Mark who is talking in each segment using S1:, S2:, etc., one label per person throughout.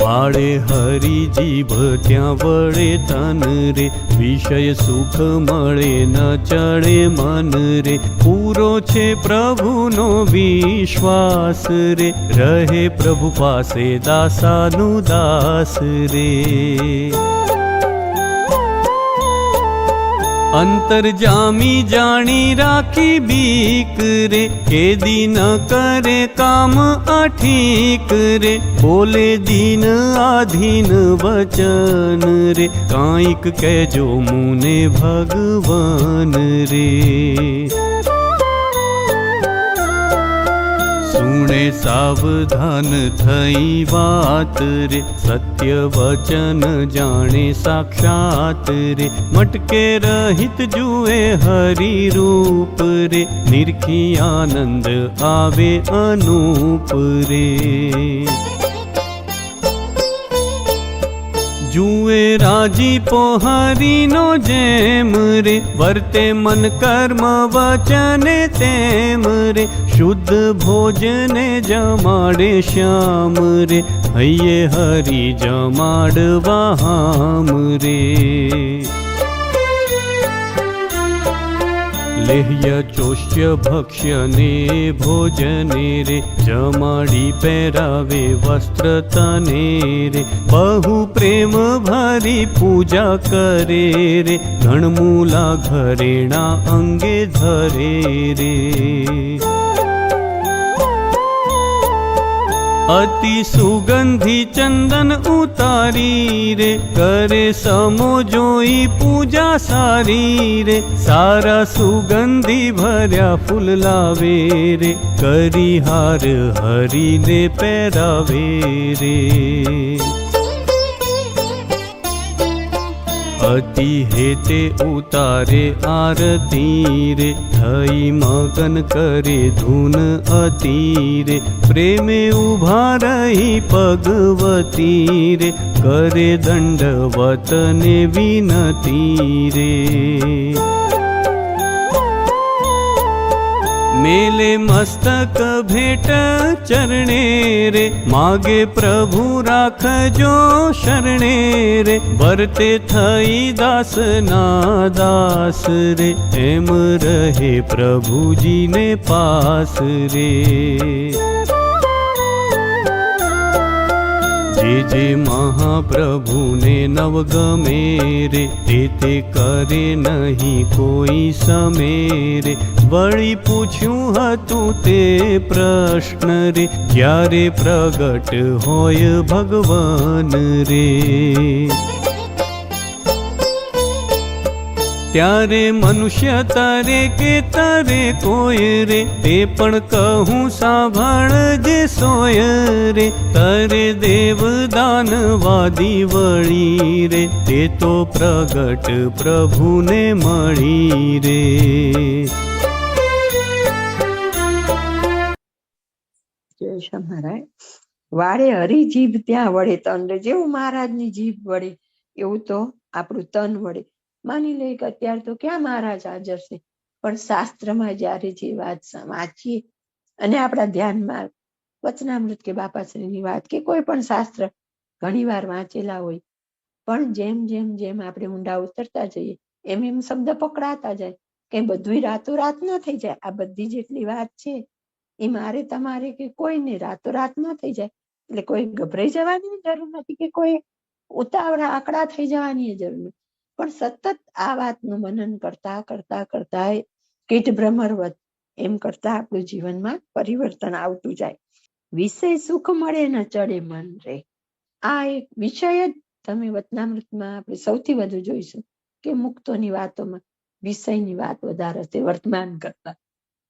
S1: વાળે હરી જીભ ત્યાં વળે તન રે? વિષય સુખ મળે ન ચડે મન રે. પૂરો છે પ્રભુનો વિશ્વાસ રે. રહે પ્રભુ પાસે દાસાનું દાસ રે. અંતર જામી જાણી રાખી બીક રે, કેદી ન કરે કામ અઠીક રે, બોલે દીન આધીન વચન રે, કાંઈક કહેજો મુને ભગવાન રે. સુણે સાવધાન થઈ વાત રે સત્ય વચન જાણે સાક્ષાત રે મટકે રહિત જુએ હરિ રૂપ રે નિરખી આનંદ આવે અનુપ રે જુએ રાજી પોહારીનો જેમ રે વર્તે મન કર્મ વચને તેમ રે શુદ્ધ ભોજને જમાડે શ્યામ રે. હૈયે હરી જમાડવા હામ રે. લેહ્ય ચોષ્ય ભક્ષ્ય ને ભોજને રે. જમાડી પહેરાવે વસ્ત્ર તને રે. બહુ પ્રેમ ભરી પૂજા કરે રે. ઘણમૂલા ઘરેણા અંગે ધરે રે. અતિ સુગંધી ચંદન ઉતારી રે. કરે સમો જોઈ પૂજા સારી રે. સારા સુગંધી ભર્યા ફૂલ લાવે રે. કરી હાર હરીને પહેરાવે રે. અતિ હેતે ઉતારે આરતી રે. થઈ મગન કરી ધૂન અતિ રે પ્રેમે ઊભા રહી પગવતી રે કરે દંડવતને વિનતી રે मेले मस्तक भेट चरणे रे। मागे प्रभु राख जो शरणे रे। बरते थई दास ना भरते थि दासना दासरेहे प्रभु जीने पासरे જે મહાપ્રભુને નવગમે રે તે તે કરે નહીં કોઈ સમેરે. વળી પૂછ્યું હતું તે પ્રશ્ન રે, ક્યારે પ્રગટ હોય ભગવાન રે? ત્યારે મનુષ્ય તારે કે તારે કોઈ રે? તે પણ કહું સાંભળ જે સોય રે. તરે દેવ દાનવાદી વળી રે. તે તો પ્રગટ પ્રભુને મળી રે.
S2: મહારાજ. વાળે હરી જીભ ત્યાં વળે તન જેવું મહારાજની જીભ વળે. એવું તો આપણું તન વળે. માની લઈએ કે અત્યારે તો ક્યાં મહારાજ હાજર છે? પણ શાસ્ત્રમાં જ્યારે જે વાત વાંચીએ અને આપણા ધ્યાનમાં વચનામૃત કે બાપાશ્રીની વાત કે કોઈ પણ શાસ્ત્ર ઘણી વાર વાંચેલા હોય, પણ જેમ જેમ જેમ આપણે ઊંડા ઉતરતા જઈએ, એમ એમ શબ્દ પકડાતા જાય કે બધું રાતોરાત ન થઈ જાય. આ બધી જેટલી વાત છે, એ મારે તમારે કે કોઈને રાતોરાત ન થઈ જાય. એટલે કોઈ ગભરાઈ જવાની જરૂર નથી કે કોઈ ઉતાવળા આંકડા થઈ જવાની જરૂર નથી. પણ સતત આ વાતનું મનન કરતા કરતા કરતા કીટ ભ્રમરવત એમ કરતા આપણું જીવનમાં પરિવર્તન આવતું જાય. વિષય સુખ મળે ન ચડે મન રે. આ એક વિષય જ તમે વતનામૃતમાં આપણે સૌથી વધુ જોઈશું કે મુક્તોની વાતોમાં વિષયની વાત વધારે છે વર્તમાન કરતા.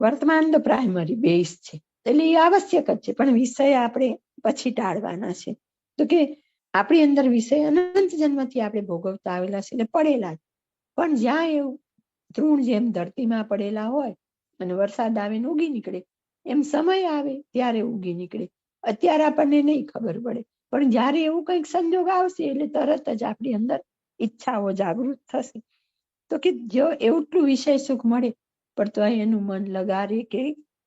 S2: વર્તમાન તો પ્રાઇમરી બેઝ છે. એટલે એ આવશ્યક જ છે. પણ વિષય આપણે પછી ટાળવાના છે. તો કે આપણી અંદર વિષય અનંત જન્મથી આપણે ભોગવતા આવેલા છે એટલે પડેલા જ. પણ જ્યાં એવું તૃણ જેમ ધરતીમાં પડેલા હોય અને વરસાદ આવે ને ઉગી નીકળે, એમ સમય આવે ત્યારે ઉગી નીકળે. અત્યારે આપણને નહીં ખબર પડે. પણ જ્યારે એવું કંઈક સંજોગ આવશે એટલે તરત જ આપણી અંદર ઈચ્છાઓ જાગૃત થશે. તો કે જો એટલું વિષય સુખ મળે, પણ તો એનું મન લગારે કે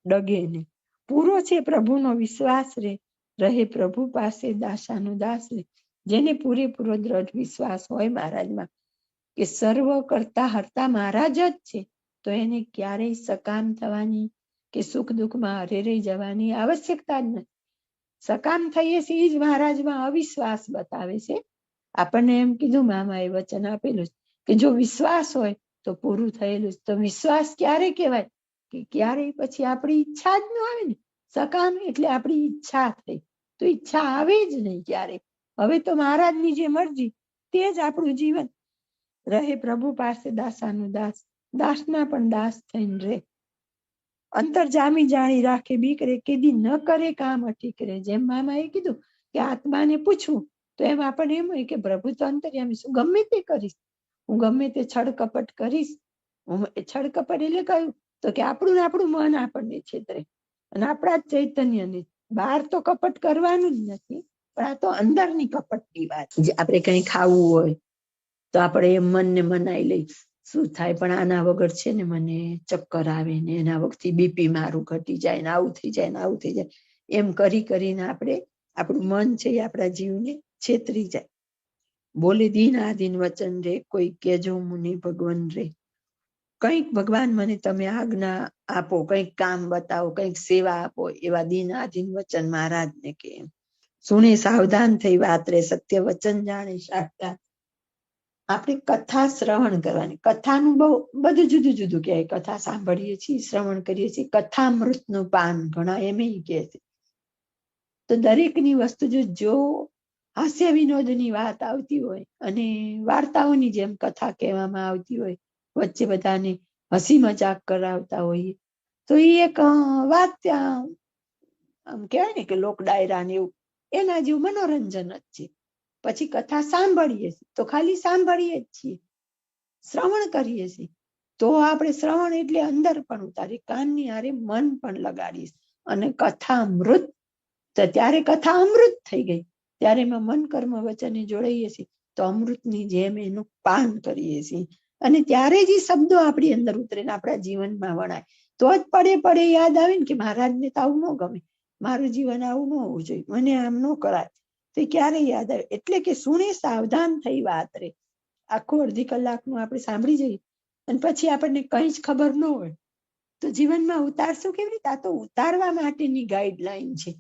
S2: ડગે નહીં. પૂરો છે પ્રભુનો વિશ્વાસ રે. રહે પ્રભુ પાસે દાસાનું દાસ રે. જેને પૂરેપૂરો દ્રઢ વિશ્વાસ હોય મહારાજમાં, કે સર્વ કરતા હરતા મહારાજ જ છે, તો એને ક્યારેય સકામ થવાની કે સુખ દુઃખમાં હરે રહી જવાની આવશ્યકતા જ નથી. સકામ થઈએ છીએ જ મહારાજમાં અવિશ્વાસ બતાવે છે. આપણને એમ કીધું મામાએ વચન આપેલું છે કે જો વિશ્વાસ હોય તો પૂરું થયેલું તો વિશ્વાસ ક્યારે કહેવાય? કે ક્યારેય પછી આપણી ઈચ્છા જ ન આવે ને. સકામ એટલે આપણી ઈચ્છા થઈ. તો ઈચ્છા આવે જ નહીં ક્યારે. હવે તો મહારાજની જે મરજી, તે જ આપણું જીવન. રહે પ્રભુ પાસે દાસાનું દાસ, દાસના પણ દાસ થઈને રહે. અંતર જામી જાણી રાખે બીક રે કેદી ન કરે કામ અટીક રે જેમ મામાએ કીધું કે આત્માને પૂછવું, તો એમ આપણને એમ હોય કે પ્રભુ તો અંતર્યામી શું ગમે તે કરીશ. હું ગમે તે છળ કપટ કરીશ. હું એ છળ કપટ એટલે કહ્યું તો કે આપણું આપણું મન આપણને છેતરે. અને આપણા જ ચૈતન્યને બહાર તો કપટ કરવાનું જ નથી, પણ આ તો અંદરની કપટની વાત. આપણે કઈ ખાવું હોય, તો આપણે એમ મનને મનાઈ લઈ શું થાય પણ આના વગર છે ને મને ચક્કર આવે ને એના વગરથી બીપી મારું ઘટી જાય ને આવું થઈ જાય ને આવું થઈ જાય. એમ કરી કરીને આપણે, આપણું મન છે એ આપણા જીવને છેતરી જાય. બોલે આ દિન વચન રે, કોઈ કેજો મુનિ ભગવાન રે. કંઈક ભગવાન મને તમે આજ્ઞા આપો, કંઈક કામ બતાવો, કંઈક સેવા આપો, એવા દિન આધીન વચન મહારાજને કે. સુણે સાવધાન થઈ વાત રે, સત્ય વચન જાણે, સાક્ષાત. આપણે કથા શ્રવણ કરવાની, કથાનું બહુ, બધું જુદું જુદું કહેવાય. કથા સાંભળીએ છીએ, શ્રવણ કરીએ છીએ, કથામૃતનું પાન ઘણા એમ કહે છે. તો દરેકની વસ્તુ જો જો હાસ્ય વિનોદની વાત આવતી હોય અને વાર્તાઓની જેમ કથા કહેવામાં આવતી હોય વચ્ચે બધાને હસી મજાક કરાવતા હોઈએ. તો એ એક વાત ત્યાં, આમ કહેવાય ને કે લોક ડાયરા ને એવું, એના જેવું મનોરંજન જ છે. પછી કથા સાંભળીએ છીએ, તો ખાલી સાંભળીએ જ છીએ. શ્રવણ કરીએ છીએ. તો આપણે શ્રવણ એટલે અંદર પણ ઉતારી કાનની હારે મન પણ લગાડીશ અને કથા અમૃત, તો ત્યારે કથા અમૃત થઈ ગઈ. ત્યારે એમાં મન કર્મ વચને જોડાઈએ છીએ. તો અમૃતની જેમ એનું પાન કરીએ છીએ. અને ત્યારે જ એ શબ્દો આપણી અંદર ઉતરે ને આપણા જીવનમાં વણાય. તો જ પડે પડે યાદ આવે ને કે મહારાજને તો આવું ન ગમે. મારું જીવન આવું ન હોવું જોઈએ. મને આમ ન કરાય. તો ક્યારે યાદ આવે. એટલે કે સુણે સાવધાન થઈ વાત રે. આખો અડધી કલાકનું આપણે સાંભળી જઈએ. અને પછી આપણને કંઈ જ ખબર ન હોય. તો જીવનમાં ઉતારશું કેવી રીતે? આ તો ઉતારવા માટેની ગાઈડલાઈન છે.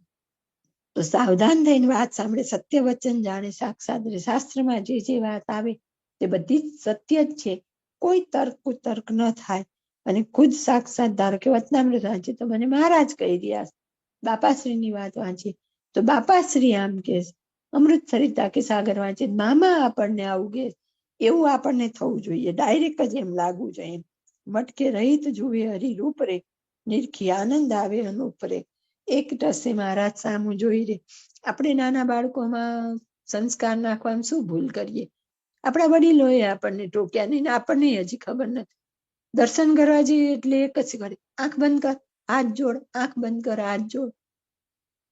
S2: તો સાવધાન થઈને વાત સાંભળે, સત્ય વચન જાણે, સાક્ષાત શાસ્ત્રમાં જે જે વાત આવે, તે બધી જ સત્ય જ છે. કોઈ તર્ક કુતર્ક ન થાય અને ખુદ સાક્ષાત ધારો કે વચનામૃત વાંચે તો મને મહારાજ કહી રહ્યા. બાપાશ્રીની વાત વાંચી તો બાપાશ્રી આમ કે. અમૃત સરિતા કે સાગર વાંચે, મામા આપણને આવું કે એવું આપણને થવું જોઈએ ડાયરેક્ટ જ એમ લાગવું જોઈએ. મટકે રહિત જુએ હરિરૂપ રે નિરખી આનંદ આવે અનુપ રે એક ટસે મહારાજ સામું જોઈ રે આપણે નાના બાળકોમાં સંસ્કાર નાખવામાં શું ભૂલ કરીએ આપણા વડીલોએ આપણને ટોક્યા નહીં આપણને હજી ખબર નથી. દર્શન કરવા જઈએ એટલે એક જ ઘડી, આંખ બંધ કર, હાથ જોડ, આંખ બંધ કર, હાથ જોડ.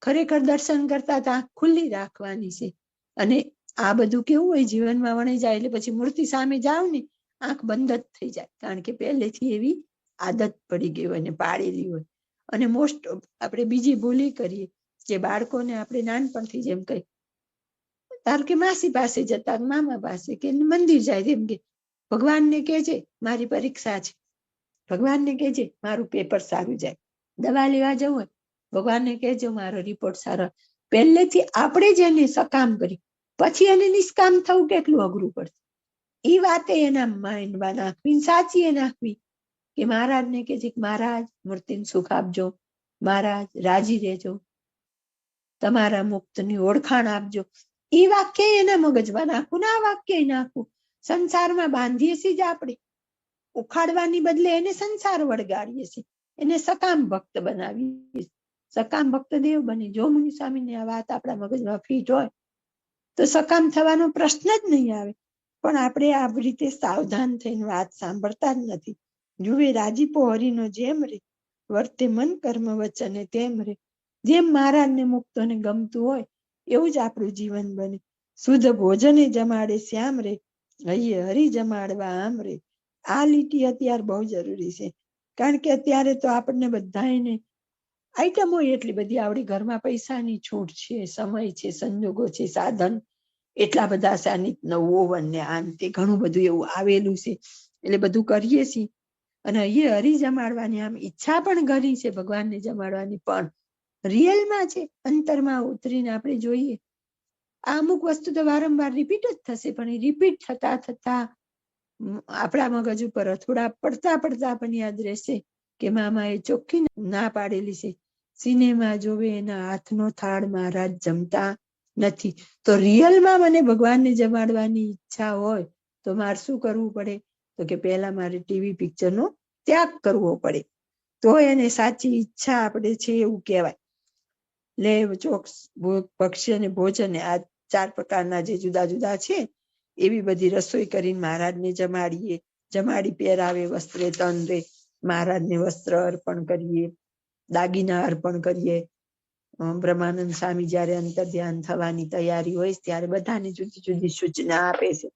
S2: ખરેખર દર્શન કરતા આંખ ખુલ્લી રાખવાની છે. અને આ બધું કેવું હોય, જીવનમાં વણી જાય એટલે પછી મૂર્તિ સામે જાવ ને, આંખ બંધ જ થઈ જાય. કારણ કે પહેલેથી એવી આદત પડી ગઈ હોય ને, પાડેલી હોય. અને મોસ્ટ આપણે બીજી ભૂલી કરીએ કે બાળકોને આપણે નાનપણથી જેમ કહી ધારો કે માસી પાસે જતા, મામા પાસે કે મંદિર જાય એમ કે, ભગવાનને કહેજે, મારી પરીક્ષા છે. ભગવાનને કહેજે, મારું પેપર સારું જાય. દવા લેવા જવું હોય, ભગવાનને કહેજો, મારો રિપોર્ટ સારો પહેલેથી આપણે જ એને સકામ કરી. પછી એને નિષ્કામ થવું કેટલું અઘરું પડશે. એ વાતે એના માઇન્ડમાં નાખવી સાચી એ નાખવી કે મહારાજને કે છે કે મહારાજ, મૂર્તિને સુખ આપજો. મહારાજ, રાજી રહેજો. તમારા મુક્તની ઓળખાણ આપજો. એ વાક્ય એના મગજમાં નાખવું ને વાક્ય નાખવું સંસારમાં બાંધીએ છીએ જ આપણે. ઉખાડવાની બદલે એને સંસાર વળગાડીએ છીએ. એને સકામ ભક્ત બનાવીએ સકામ ભક્ત દેવ બને. જો મુનિ સ્વામીની આ વાત આપણા મગજમાં ફીટ હોય, તો સકામ થવાનો પ્રશ્ન જ નહીં આવે. પણ આપણે આ રીતે સાવધાન થઈને વાત સાંભળતા જ નથી. જુએ રાજીપો હરિનો જેમ રે, વર્તે મન કર્મ વચને તેમ રે. જેમ મહારાજને મુક્તોને ગમતું હોય એવું જ આપણું જીવન બને. શુદ્ધ ભોજને જમાડે, શ્યામ રે, હૈયે, હરી જમાડવા આમ રે. આ લીટી અત્યારે બહુ જરૂરી છે. કારણ કે અત્યારે તો આપણને બધાયને આઈટમો એટલી બધી. આવડી ઘરમાં પૈસાની છૂટ છે, સમય છે, સંજોગો છે, સાધન. એટલા બધા સાનિત નવ ઓવન ને આમ તે ઘણું બધું એવું આવેલું છે. એટલે બધું કરીએ છીએ. અને એ હરી જમાડવાની આમ ઈચ્છા પણ ઘણી છે ભગવાનને જમાડવાની પણ. રિયલમાં છે, અંતરમાં ઉતરીને આપણે જોઈએ. આ અમુક વસ્તુ તો વારંવાર રિપીટ જ થશે, પણ એ રિપીટ થતા થતા આપણા મગજ ઉપર અથોડા પડતા પડતા પણ યાદ રહેશે કે મામા એ ચોખ્ખી ના પાડેલી છે. સિનેમા જોવે, એના હાથનો થાળ મહારાજ જમતા નથી. તો રિયલમાં મને ભગવાનને જમાડવાની ઈચ્છા હોય, તો મારે શું કરવું પડે? તો કે પહેલા મારે ટીવી પિક્ચરનો ત્યાગ કરવો પડે. તો એને સાચી ઈચ્છા આપણે છે એવું કહેવાય. લેવ ચોક્સ પક્ષી અને ભોજન આ ચાર પ્રકારના જે જુદા જુદા છે, એવી બધી રસોઈ કરીને મહારાજને જમાડીએ. જમાડી, પહેરાવે, વસ્ત્રે તંત્રે મહારાજને વસ્ત્ર અર્પણ કરીએ, દાગીના અર્પણ કરીએ. બ્રહ્માનંદ સ્વામી જયારે અંતર ધ્યાન થવાની તૈયારી હોય ત્યારે બધાને જુદી જુદી સૂચના આપે છે.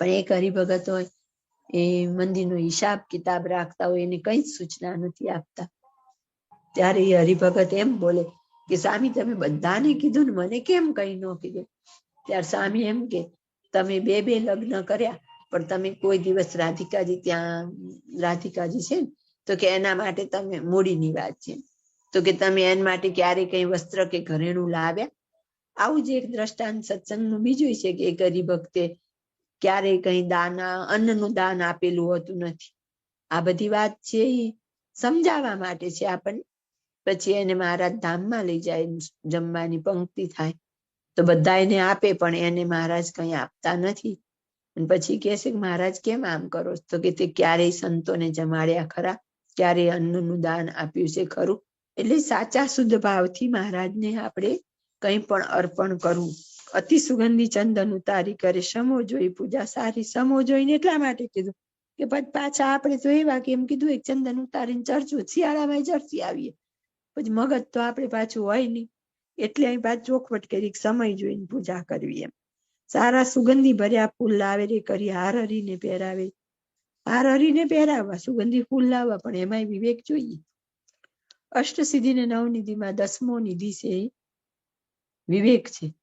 S2: પણ એક હરિભગત હોય, એ મંદિરનો હિસાબ કિતાબ રાખતા હોય, એને કઈ સૂચના નથી આપતા. ત્યારે એ હરિભગત એમ બોલે કે સ્વામી, તમે બધાને કીધું ને મને કેમ કઈ ન કીધું? ત્યારે સ્વામી એમ કે, તમે બે બે લગ્ન કર્યા, પણ તમે કોઈ દિવસ રાધિકાજી ત્યાં, રાધિકાજી છે ને, તો કે એના માટે તમે મૂડીની વાત છે. તો કે તમે એના માટે ક્યારે કઈ વસ્ત્ર કે ઘરેણું લાવ્યા? આવું જ એક દ્રષ્ટાંત સત્સંગનું બીજું છે કે એક હરિભક્તે ક્યારેય કઈ દાન, અન્નનું દાન આપેલું હોતું નથી. આ બધી વાત છે એ સમજાવવા માટે છે આપણને. પછી એને મહારાજ ધામમાં લઈ જાય, જમવાની પંક્તિ થાય. તો બધા એને આપે, પણ એને મહારાજ કઈ આપતા નથી. પછી કહે છે કે, મહારાજ, કેમ આમ કરો તો કે તે ક્યારેય સંતોને જમાડ્યા ખરા. ક્યારેય અન્નનું દાન આપ્યું છે ખરું. એટલે સાચા શુદ્ધ ભાવથી મહારાજને આપણે કંઈ પણ અર્પણ કરવું. અતિ સુગંધી ચંદન ઉતારી કરે, સમો જોઈ પૂજા સારી, સમો જોઈને એટલા માટે કીધું કે પાછા આપણે તો એવા કે એમ કીધું, એક ચંદન ઉતારીને ચર્ચું શિયાળામાં ચર્ચી આવીએ. પછી મગજ તો આપણે પાછું હોય નહીં. એટલે અહીં પાછું ચોખવટ કરી સમય જોઈને પૂજા કરવી એમ. સારા સુગંધી ભર્યા ફૂલ લાવે રે કરી હાર હરીને પહેરાવે. હાર હરીને પહેરાવવા, સુગંધી ફૂલ લાવવા, પણ એમાંય વિવેક જોઈએ. અષ્ટ સિદ્ધિ ને નવનિધિમાં દસમો નિધિ છે વિવેક છે.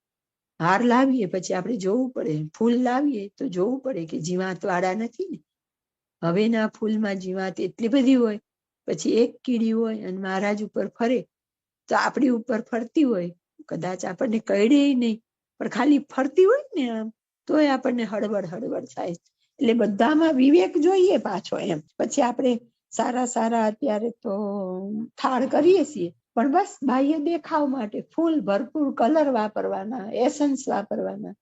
S2: હાર લાવીએ પછી આપણે જોવું પડે. ફૂલ લાવીએ તો જોવું પડે કે જીવાત વાળા નથી ને. હવેના ફૂલમાં જીવાત એટલી બધી હોય પછી એક કીડી હોય અને મહારાજ ઉપર ફરે, તો આપણી ઉપર ફરતી હોય. કદાચ આપણને કઈડે નહીં, પણ ખાલી ફરતી હોય ને આમ, તોય આપણને હળવળ હળવળ થાય. એટલે બધામાં વિવેક જોઈએ પાછો એમ. પછી આપણે સારા સારા અત્યારે તો થાળ કરીએ છીએ, પણ બસ બાહ્ય દેખાવ માટે ફૂલ ભરપૂર કલર વાપરવાના, એસન્સ વાપરવાના.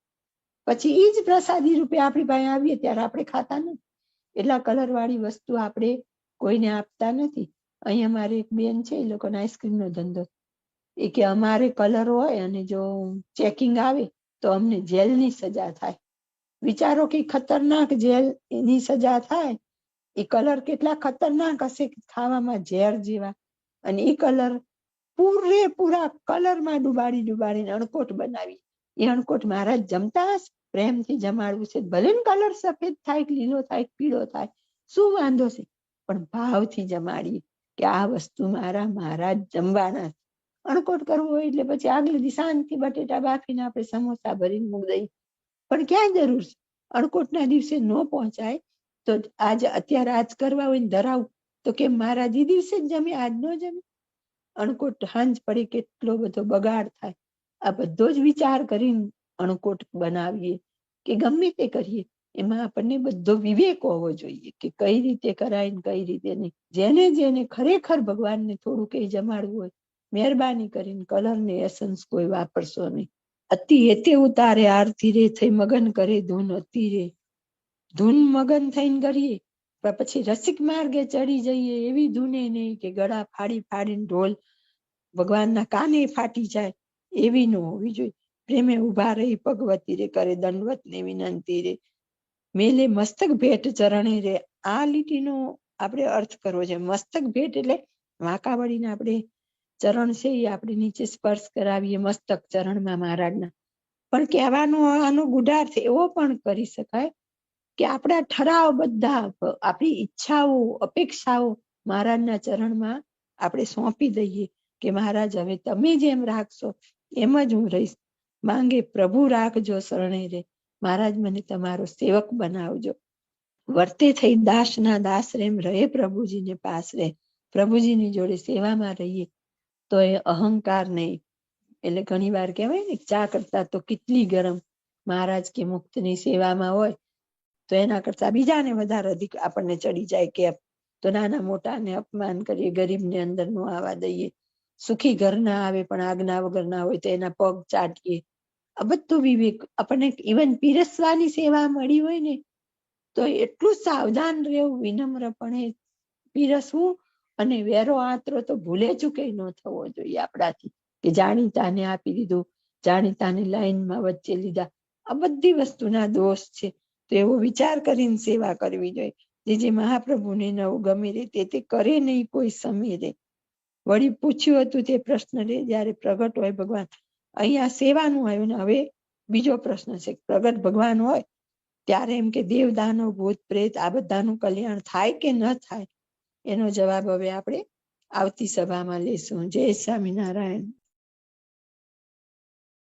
S2: પછી એ જ પ્રસાદી રૂપે આપણી પાસે આવીએ ત્યારે આપણે ખાતા નથી. એટલા કલર વાળી વસ્તુ આપણે કોઈને આપતા નથી. અહીંયા મારી એક બેન છે, એ લોકોને આઈસ્ક્રીમનો ધંધો. એ કે અમારે કલર હોય અને જો ચેકિંગ આવે તો અમને જેલની સજા થાય. વિચારો કે ખતરનાક જેલ સજા થાય. એ કલર કેટલા ખતરનાક હશે ખાવામાં ઝેર જેવા. અને એ કલર પૂરેપૂરા કલરમાં ડુબાડી ડુબાડીને અણકોટ બનાવી. એ અણકોટ મહારાજ જમતા હશે? પ્રેમથી જમાડવું છે. ભલે કલર સફેદ થાય લીલો થાય પીળો થાય. શું વાંધો છે? પણ ભાવથી જમાડીએ કે આ વસ્તુ મારા મહારાજ જમવાના. અણકોટ કરવો હોય એટલે પછી આગલે દી શાંતિ બટેટા બાફીને આપણે સમોસા ભરીને મૂક દઈએ. પણ ક્યાં જરૂર છે? અણકોટના દિવસે ન પહોંચાય તો આજ અત્યારે આજ કરવા હોય ને ધરાવું. તો કે મારા જે દિવસે જ જમે, આજ નો જમે? અણકોટ હાંજ પડી કેટલો બધો બગાડ થાય. આ બધો જ વિચાર કરીને અણકોટ બનાવીએ કે ગમે તે કરીએ. એમાં આપણને બધો વિવેક હોવો જોઈએ કે કઈ રીતે કરાય ને કઈ રીતે નહીં. જેને જેને ખરેખર ભગવાનને થોડું કઈ જમાડવું હોય, મહેરબાની કરીને કલર ને એસન્સ કોઈ વાપરશો નહીં. અતિ હેતે ઉતારે, આરતી રે થઈ, મગન કરે, ધૂન અતિ રે. ધૂન મગન થઈને કરીએ પછી રસિક માર્ગે ચડી જઈએ, એવી ધૂને નહીં કે ગળા ફાડી ફાડીને ઢોલ ભગવાનના કાને ફાટી જાય, એવી ન હોવી જોઈએ. પ્રેમે ઊભા રહી ભગવતી રે, કરે દંડવત ને વિનંતી રે. મેલે મસ્તક ભેટ ચરણે રે. આ લીટીનો આપણે અર્થ કરવો છે. મસ્તક ભેટ એટલે વાંકા આપણે ચરણ છે એ આપણે નીચે સ્પર્શ કરાવીએ મસ્તક ચરણમાં મહારાજના. પણ કહેવાનો આનો ગુડાર્થ એવો પણ કરી શકાય કે આપણા ઠરાવ બધા આપણી ઈચ્છાઓ, અપેક્ષાઓ મહારાજના ચરણમાં આપણે સોંપી દઈએ કે મહારાજ હવે તમે જેમ રાખશો એમ જ હું રહીશ. માંગે પ્રભુ રાખજો શરણે રે. મહારાજ મને તમારો સેવક બનાવજો. વર્તે થઈ દાસના દાસ રેમ રહે પ્રભુજીને પાસ રહે પ્રભુજીની જોડે સેવામાં રહીએ તો એ અહંકાર નહીં. એટલે ઘણી વાર કહેવાય ને, ચા કરતા તો કેટલી ગરમ. મહારાજ કે મુક્તની સેવામાં હોય તો એના કરતા બીજાને વધારે અધિક આપણને ચડી જાય કે તો નાના મોટાને અપમાન કરીએ, ગરીબને અંદર નો આવવા દઈએ. સુખી ઘર ના આવે પણ આજ્ઞા વગર ના હોય તો એના પગ ચાટીએ. બધું વિવેક. આપણને ઇવન પીરસવાની સેવા મળી હોય ને, તો એટલું સાવધાન રહેવું વિનમ્રપણે પીરસવું અને વેરો આત્રો તો ભૂલે ચૂકે ન થવો જોઈએ આપણાથી. કે જાણીતાને આપી દીધું, જાણીતાને લાઈનમાં વચ્ચે લીધા. આ બધી વસ્તુના દોષ છે. તો એવો વિચાર કરીને સેવા કરવી જોઈએ. જે જે મહાપ્રભુને નવું ગમે રે તે તે કરે નહીં કોઈ સમય. રે વળી પૂછ્યું હતું તે પ્રશ્ન રે, જયારે પ્રગટ હોય ભગવાન અહીંયા સેવાનું આવ્યું ને હવે બીજો પ્રશ્ન છે પ્રગટ ભગવાન હોય, ત્યારે એમ કે દેવ દાનવ ભૂત પ્રેત આ બધાનું કલ્યાણ થાય કે ન થાય? એનો જવાબ હવે આપણે આવતી સભામાં લેશું જય સ્વામિનારાયણ.